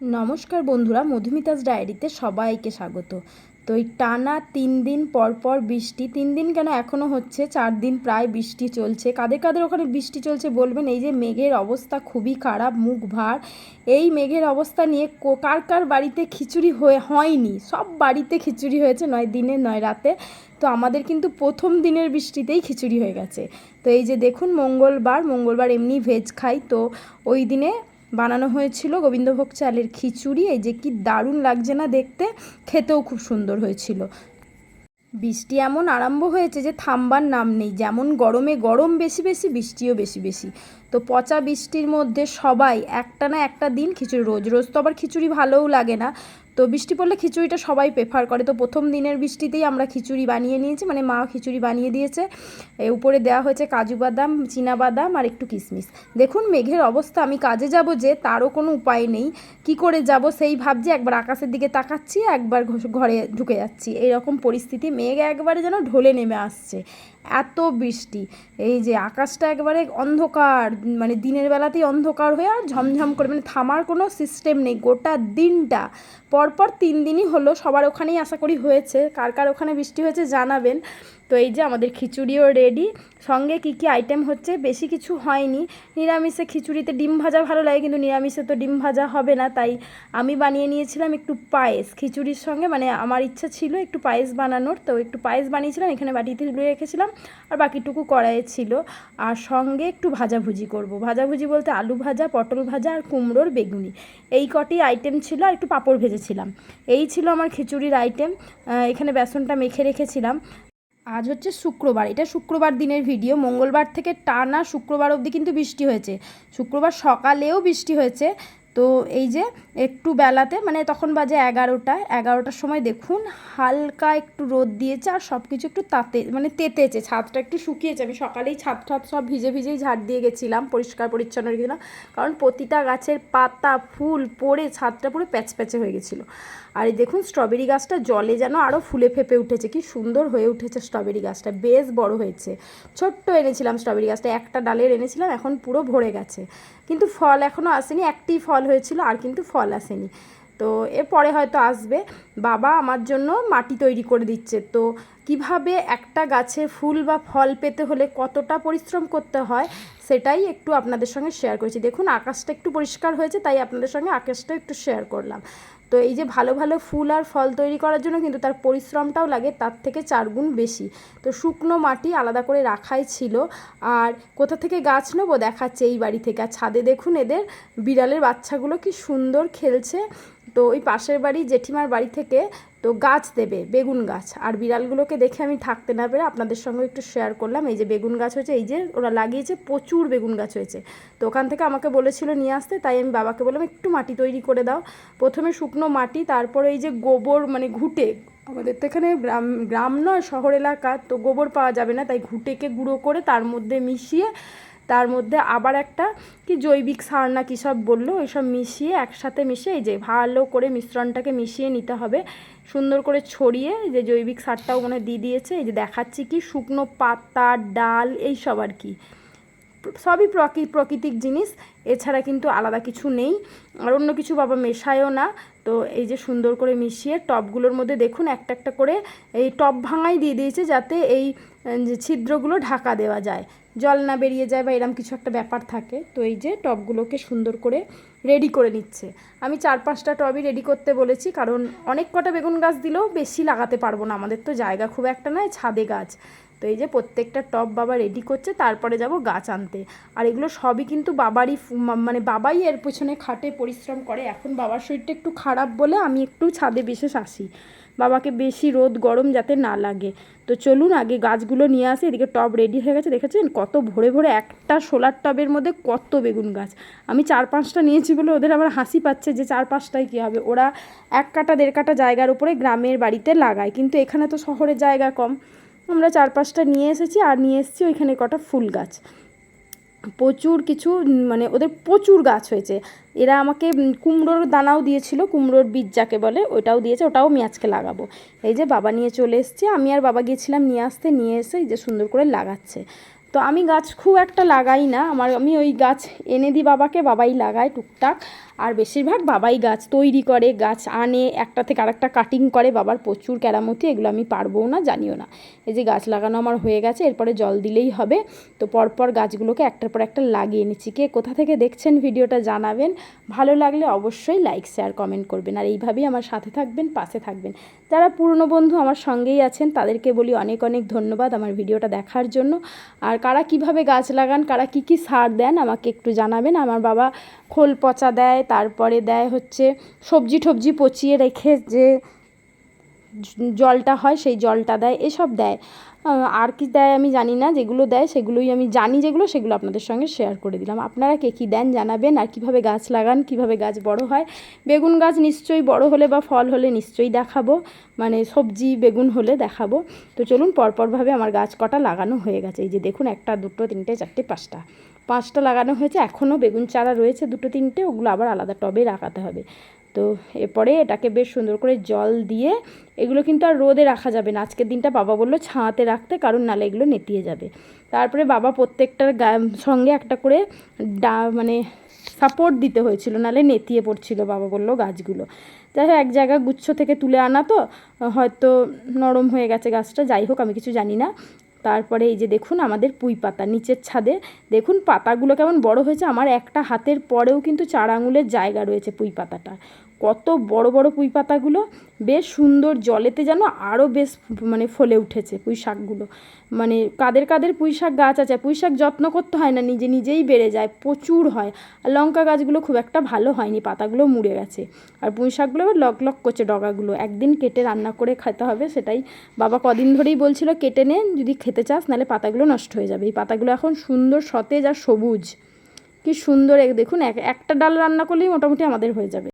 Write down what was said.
নমস্কার বন্ধুরা, মধুমিতাস ডায়েরিতে সবাইকে স্বাগত। তো এই টানা তিন দিন পর পর বৃষ্টি, তিন দিন কেন এখনও হচ্ছে? চার দিন প্রায় বৃষ্টি চলছে। কাদের কাদের ওখানে বৃষ্টি চলছে বলবেন? এই যে মেঘের অবস্থা খুবই খারাপ, মুখ ভার। এই মেঘের অবস্থা নিয়ে কার কার বাড়িতে খিচুড়ি হয়ে, হয়নি? সব বাড়িতে খিচুড়ি হয়েছে, নয় দিনে, নয় রাতে। তো আমাদের কিন্তু প্রথম দিনের বৃষ্টিতেই খিচুড়ি হয়ে গেছে। তো এই যে দেখুন, মঙ্গলবার মঙ্গলবার এমনি ভেজ খাই। তো ওই দিনে বানানো হয়েছিল গোবিন্দভোগ চালের খিচুড়ি। এই যে কি দারুণ লাগছে না দেখতে? খেতেও খুব সুন্দর হয়েছিল। বৃষ্টি এমন আরম্ভ হয়েছে যে থামবার নাম নেই। যেমন গরমে গরম, বেশি বেশি, বৃষ্টিও বেশি বেশি। তো পচা বৃষ্টির মধ্যে সবাই একটা না একটা দিন খিচুড়ি, রোজ রোজ তো আবার খিচুড়ি ভালোও লাগে না। তো বৃষ্টি পড়লে খিচুড়িটা সবাই প্রেফার করে। তো প্রথম দিনের বৃষ্টিতেই আমরা খিচুড়ি বানিয়ে নিয়েছি মানে মা খিচুড়ি বানিয়ে দিয়েছে। উপরে দেওয়া হয়েছে কাজু বাদাম বাদাম আর একটু কিশমিশ। দেখুন মেঘের অবস্থা, আমি কাজে যাব যে তারও কোনো উপায় নেই। কি করে যাব সেই ভাবছি, একবার আকাশের দিকে তাকাচ্ছি, একবার ঘরে ঢুকে যাচ্ছি। এইরকম পরিস্থিতি, মেঘ একবারে যেন ঢলে নেমে আসছে। এত বৃষ্টি, এই যে আকাশটা একবারে অন্ধকার মানে দিনের বেলাতেই অন্ধকার হয়ে আর ঝমঝম করে মানে থামার কোনো সিস্টেম নেই। গোটা দিনটা পরপর তিন দিনই হলো, সবার ওখানেই আশা করি হয়েছে। কার কার ওখানে বৃষ্টি হয়েছে জানাবেন। তো এই যে আমাদের খিচুড়িও রেডি সঙ্গে কি কি আইটেম হচ্ছে? বেশি কিছু হয়নি। নিরামিষে খিচুড়িতে ডিম ভাজা ভালো লাগে, কিন্তু নিরামিষে তো ডিম ভাজা হবে না। তাই আমি বানিয়ে নিয়েছিলাম একটু পায়েস। খিচুড়ির সঙ্গে মানে আমার ইচ্ছা ছিল একটু পায়েস বানানোর, তো একটু পায়েস বানিয়েছিলাম, এখানে বাটিতে তুলে রেখেছিলাম, আর বাকিটুকু কড়াইয়ে ছিল। আর সঙ্গে একটু ভাজাভুজি করব। ভাজাভুজি বলতে আলু ভাজা, পটল ভাজা, আর কুমড়োর বেগুনি। এই কটি আইটেম ছিল, আর একটু পাঁপড় ভেজেছিলাম। এই ছিল আমার খিচুড়ির আইটেম এখানে বেসনটা মেখে রেখেছিলাম। আজ হচ্ছে শুক্রবার, এটা শুক্রবার দিনের ভিডিও মঙ্গলবার থেকে টানা শুক্রবার অবধি কিন্তু বৃষ্টি হয়েছে। শুক্রবার সকালেও বৃষ্টি হয়েছে। তো এই যে একটু বেলাতে মানে তখন বাজে এগারোটা, এগারোটার সময় দেখুন হালকা একটু রোদ দিয়েছে আর সব কিছু একটু তাতে মানে তেতেছে, ছাদটা একটু শুকিয়েছে। আমি সকালেই ছাদ ঠাদ সব ভিজে ভিজেই ঝাড় দিয়ে গেছিলাম, পরিষ্কার পরিচ্ছন্ন রেখেছিলাম কারণ প্রতিটা গাছের পাতা, ফুল পড়ে ছাদটা পুরো প্যাচ প্যাচে হয়ে গেছিল। আর এই দেখুন স্ট্রবেরি গাছটা জলে যেন আরও ফুলে ফেপে উঠেছে, কি সুন্দর হয়ে উঠেছে স্ট্রবেরি গাছটা, বেশ বড় হয়েছে। ছোট্ট এনেছিলাম স্ট্রবেরি গাছটা, একটা ডালের এনেছিলাম, এখন পুরো ভরে গেছে। কিন্তু ফল এখনও আসেনি, একটি ফল হয়েছিল আর কিন্তু ফল আসেনি। তো এরপরে হয়তো আসবে। বাবা আমার জন্য মাটি তৈরি করে দিচ্ছে। তো কীভাবে একটা গাছে ফুল বা ফল পেতে হলে কতটা পরিশ্রম করতে হয়, সেটাই একটু আপনাদের সঙ্গে শেয়ার করেছি। দেখুন, আকাশটা একটু পরিষ্কার হয়েছে, তাই আপনাদের সঙ্গে আকাশটা একটু শেয়ার করলাম। তো এই যে ভালো ভালো ফুল আর ফল তৈরি করার জন্য কিন্তু তার পরিশ্রমটাও লাগে, তার থেকে চার গুণ বেশি। তো শুকনো মাটি আলাদা করে রাখাই ছিল, আর কোথা থেকে গাছ নেব দেখাচ্ছে এই বাড়ি থেকে। আর ছাদে দেখুন এদের বিড়ালের বাচ্চাগুলো কি সুন্দর খেলছে। তো ওই পাশের বাড়ি জেঠিমার বাড়ি থেকে তো গাছ দেবে, বেগুন গাছ। আর বিড়ালগুলোকে দেখে আমি থাকতে না পেরে আপনাদের সঙ্গে একটু শেয়ার করলাম। এই যে বেগুন গাছ হয়েছে, এই যে ওরা লাগিয়েছে, প্রচুর বেগুন গাছ হয়েছে। তো ওখান থেকে আমাকে বলেছিল নিয়ে আসতে, তাই আমি বাবাকে বললাম, একটু মাটি তৈরি করে দাও। প্রথমে শুকনো মাটি, তারপরে এই যে গোবর মানে ঘুটে। আমাদের তো এখানে গ্রাম গ্রাম নয়, শহর এলাকা, তো গোবর পাওয়া যাবে না। তাই ঘুটেকে গুঁড়ো করে তার মধ্যে মিশিয়ে তার মধ্যে আবার একটা কি জৈবিক সার না কী সব বলল, ওইসব মিশিয়ে একসাথে মিশিয়ে এই যে ভালো করে মিশ্রণটাকে মিশিয়ে নিতে হবে। সুন্দর করে ছড়িয়ে যে জৈবিক সারটাও মনে দিয়ে দিয়েছে, এই যে দেখাচ্ছি কি শুকনো পাতা, ডাল এই সব আর কি। সবই প্রকৃ, প্রাকৃতিক জিনিস, এছাড়া কিন্তু আলাদা কিছু নেই। আর অন্য কিছু বাবা মেশায়ও না। তো এই যে সুন্দর করে মিশিয়ে টবগুলোর মধ্যে দেখুন, একটা একটা করে এই টব ভাঙাই দিয়ে দিয়েছে যাতে এই যে ছিদ্রগুলো ঢাকা দেওয়া যায়। জল না বেরিয়ে যায় বা এরম কিছু একটা ব্যাপার থাকে, তো এই যে টবগুলোকে সুন্দর করে রেডি করে নিচ্ছে। আমি চার পাঁচটা টবই রেডি করতে বলেছি, কারণ অনেক কটা বেগুন গাছ দিলেও বেশি লাগাতে পারব না। আমাদের তো জায়গা খুব একটা নয়, ছাদে গাছ। তো এই যে প্রত্যেকটা টব বাবা রেডি করছে, তারপরে যাব গাছ আনতে। আর এগুলো সবই কিন্তু বাবারই মানে বাবাই এর পেছনে খাটে পরিশ্রম করে। এখন বাবার শরীরটা একটু খারাপ বলে আমি একটু ছাদে বিশেষ আসি। বাবাকে বেশি রোদ গরম যাতে না লাগে। তো চলুন আগে গাছগুলো নিয়ে আসি, এদিকে টব রেডি হয়ে গেছে। দেখেছেন? কত ভরে ভরে একটা সোলার টবের মধ্যে কত বেগুন গাছ। আমি চার পাঁচটা নিয়েছি বলে ওদের আবার হাসি পাচ্ছে যে চার পাঁচটায় কী হবে। ওরা এক কাটা দেড় কাটা জায়গার উপরে গ্রামের বাড়িতে লাগায়। কিন্তু এখানে তো শহরের জায়গা কম। আমরা চার পাঁচটা নিয়ে এসেছি আর নিয়ে এসেছি ওইখানে কটা ফুল গাছ। প্রচুর কিছু মানে ওদের প্রচুর গাছ হয়েছে। এরা আমাকে কুমড়োর দানাও দিয়েছিল, কুমড়োর বীজ যাকে বলে ওটাও দিয়েছে, ওটাও আমি আজকে লাগাবো। এই যে বাবা নিয়ে চলে এসছে, আমি আর বাবা গিয়েছিলাম নিয়ে আসতে, নিয়ে এসে এই যে সুন্দর করে লাগাচ্ছে। তো আমি গাছ খুব একটা লাগাই না। আমার, আমি ওই গাছ এনে দিই বাবাকে, বাবাই লাগায় টুকটাক। আর বেশিরভাগ বাবাই গাছ তৈরি করে, গাছ আনে, একটা থেকে আরেকটা কাটিং করে। বাবার প্রচুর কেরামতি, এগুলো আমি পারবও না, জানিও না। এই যে গাছ লাগানো আমার হয়ে গেছে, এরপরে জল দিলেই হবে। তো পরপর গাছগুলোকে একটার পর একটা লাগিয়ে নিচ্ছি কে কোথা থেকে দেখছেন ভিডিওটা জানাবেন। ভালো লাগলে অবশ্যই লাইক শেয়ার কমেন্ট করবেন। আর এইভাবেই আমার সাথে থাকবেন, পাশে থাকবেন। যারা পুরনো বন্ধু আমার সঙ্গেই আছেন, তাদেরকে বলি অনেক অনেক ধন্যবাদ আমার ভিডিওটা দেখার জন্য। আর কারা কীভাবে গাছ লাগান, কারা কি কি সার দেন আমাকে একটু জানাবেন। আমার বাবা খোল পচা দেয়, তারপরে দেয় হচ্ছে সবজি টবজি পচিয়ে রেখে যে জলটা হয় সেই জলটা দেয়, এসব দেয়। আর কি দেয় আমি জানি না, যেগুলো দেয় সেগুলোই আমি জানি যেগুলো, সেগুলো আপনাদের সঙ্গে শেয়ার করে দিলাম। আপনারা কে কী দেন জানাবেন, আর কীভাবে গাছ লাগান, কীভাবে গাছ বড় হয়। বেগুন গাছ নিশ্চয়ই বড় হলে বা ফল হলে নিশ্চয়ই দেখাবো মানে সবজি, বেগুন হলে দেখাবো। তো চলুন পরপরভাবে আমার গাছ কটা লাগানো হয়ে গেছে। এই যে দেখুন, একটা, দুটো, তিনটে, চারটে, পাঁচটা। পাঁচটা লাগানো হয়েছে এখনও বেগুন চারা রয়েছে দুটো, তিনটে, ওগুলো আবার আলাদা টবে রাখাতে হবে। তো এরপরে এটাকে বেশ সুন্দর করে জল দিয়ে এগুলো কিন্তু আর রোদে রাখা যাবে না। আজকের দিনটা বাবা বলল ছাঁতে রাখতে, কারণ নালে এগুলো নেতিয়ে যাবে। তারপরে বাবা প্রত্যেকটার সঙ্গে একটা করে ডা মানে সাপোর্ট দিতে হয়েছিল, নালে নেতিয়ে পড়ছিল বাবা বলল গাছগুলো। যাই হোক, এক জায়গা গুচ্ছ থেকে তুলে আনা তো, হয়তো নরম হয়ে গেছে গাছটা, যাই হোক, আমি কিছু জানি না। তারপরে এই যে দেখুন আমাদের পুঁই পাতা, নিচের ছাদে। দেখুন পাতাগুলো কেমন বড় হয়েছে, আমার একটা হাতের পরেও কিন্তু চার আঙুলের জায়গা রয়েছে পুঁই পাতাটা কত বড় বড় পুঁই পাতাগুলো বেশ সুন্দর জলেতে যেন আরও বেশ মানে ফলে উঠেছে পুঁই শাকগুলো মানে কাদের কাদের পুঁই শাক গাছ আছে পুঁই শাক যত্ন করতে হয় না, নিজে নিজেই বেড়ে যায়, প্রচুর হয়। আর লঙ্কা গাছগুলো খুব একটা ভালো হয়নি, পাতাগুলো মুড়ে গেছে। আর পুঁই শাকগুলো লক লক করছে ডগাগুলো, একদিন কেটে রান্না করে খেতে হবে সেটাই। বাবা কদিন ধরেই বলছিল, কেটে নে, যদি খেতে চাস নাহলে পাতাগুলো নষ্ট হয়ে যাবে। এই পাতাগুলো এখন সুন্দর সতেজ আর সবুজ। কি সুন্দর দেখুন, এক, একটা ডাল রান্না করলেই মোটামুটি আমাদের হয়ে যাবে।